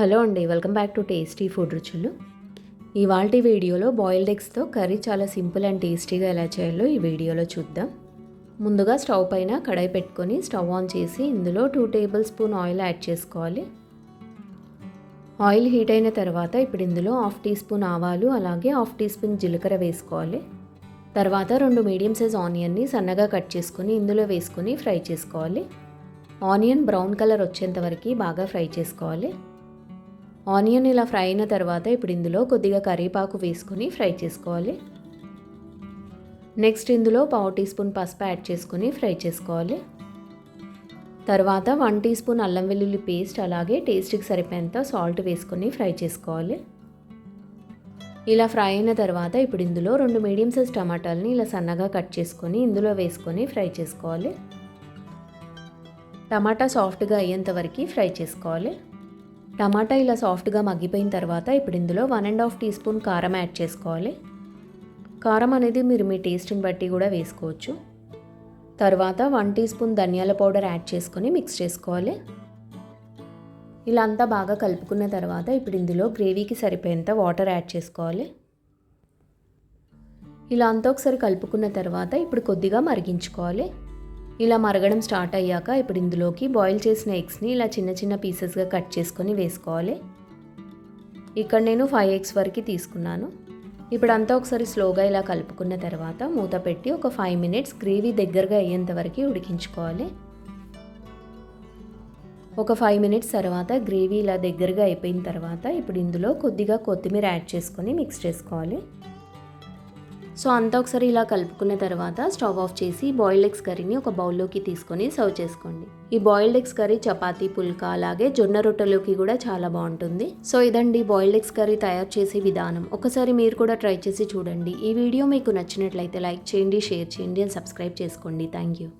Hello అండి welcome back to tasty food రుచులు. ఇవాళ వీడియోలో బాయిల్డ్ ఎగ్స్తో కర్రీ చాలా సింపుల్ అండ్ టేస్టీగా ఎలా చేయాలో ఈ వీడియోలో చూద్దాం. ముందుగా స్టవ్ పైన కడాయి పెట్టుకొని స్టవ్ ఆన్ చేసి ఇందులో two tablespoon oil add చేసుకోవాలి. ఆయిల్ హీట్ అయిన తర్వాత ఇప్పుడు ఇందులో హాఫ్ టీ స్పూన్ ఆవాలు అలాగే హాఫ్ టీ స్పూన్ జీలకర్ర వేసుకోవాలి. తర్వాత రెండు మీడియం సైజ్ ఆనియన్ని సన్నగా కట్ చేసుకుని ఇందులో వేసుకొని ఫ్రై చేసుకోవాలి. ఆనియన్ బ్రౌన్ కలర్ వచ్చేంత వరకు బాగా ఫ్రై చేసుకోవాలి. ఆనియన్ ఇలా ఫ్రై అయిన తర్వాత ఇప్పుడు ఇందులో కొద్దిగా కరివేపాకు వేసుకొని ఫ్రై చేసుకోవాలి. నెక్స్ట్ ఇందులో పావు టీ స్పూన్ పసుపు యాడ్ చేసుకొని ఫ్రై చేసుకోవాలి. తర్వాత వన్ టీ స్పూన్ అల్లం వెల్లుల్లి పేస్ట్ అలాగే టేస్ట్కి సరిపోయేంత సాల్ట్ వేసుకొని ఫ్రై చేసుకోవాలి. ఇలా ఫ్రై అయిన తర్వాత ఇప్పుడు ఇందులో రెండు మీడియం సైజ్ టమాటాలని ఇలా సన్నగా కట్ చేసుకొని ఇందులో వేసుకొని ఫ్రై చేసుకోవాలి. టమాటా సాఫ్ట్గా అయ్యేంత వరకు ఫ్రై చేసుకోవాలి. టమాటా ఇలా సాఫ్ట్గా మగ్గిపోయిన తర్వాత ఇప్పుడు ఇందులో one and half teaspoon కారం యాడ్ చేసుకోవాలి. కారం అనేది మీరు మీ టేస్ట్ని బట్టి కూడా వేసుకోవచ్చు. తర్వాత వన్ టీ స్పూన్ ధనియాల పౌడర్ యాడ్ చేసుకొని మిక్స్ చేసుకోవాలి. ఇలా అంతా బాగా కలుపుకున్న తర్వాత ఇప్పుడు ఇందులో గ్రేవీకి సరిపోయేంత వాటర్ యాడ్ చేసుకోవాలి. ఇలా అంతా ఒకసారి కలుపుకున్న తర్వాత ఇప్పుడు కొద్దిగా మరిగించుకోవాలి. ఇలా మరగడం స్టార్ట్ అయ్యాక ఇప్పుడు ఇందులోకి బాయిల్ చేసిన ఎగ్స్ని ఇలా చిన్న చిన్న పీసెస్గా కట్ చేసుకొని వేసుకోవాలి. ఇక్కడ నేను ఫైవ్ ఎగ్స్ వరకు తీసుకున్నాను. ఇప్పుడు అంతా ఒకసారి స్లోగా ఇలా కలుపుకున్న తర్వాత మూత పెట్టి ఒక ఫైవ్ మినిట్స్ గ్రేవీ దగ్గరగా అయ్యేంత వరకు ఉడికించుకోవాలి. ఒక ఫైవ్ మినిట్స్ తర్వాత గ్రేవీ ఇలా దగ్గరగా అయిపోయిన తర్వాత ఇప్పుడు ఇందులో కొద్దిగా కొత్తిమీర యాడ్ చేసుకొని మిక్స్ చేసుకోవాలి. సో అంతా ఒకసారి ఇలా కలుపుకున్న తర్వాత స్టవ్ ఆఫ్ చేసి బాయిల్డ్ ఎగ్స్ కర్రీని ఒక బౌల్లోకి తీసుకొని సర్వ్ చేసుకోండి. ఈ బాయిల్డ్ ఎగ్స్ కర్రీ చపాతీ పుల్కా అలాగే జొన్న రొట్టెలోకి కూడా చాలా బాగుంటుంది. సో ఇదండి బాయిల్డ్ ఎగ్స్ కర్రీ తయారు చేసే విధానం. ఒకసారి మీరు కూడా ట్రై చేసి చూడండి. ఈ వీడియో మీకు నచ్చినట్లయితే లైక్ చేయండి షేర్ చేయండి అండ్ సబ్స్క్రైబ్ చేసుకోండి. Thank you.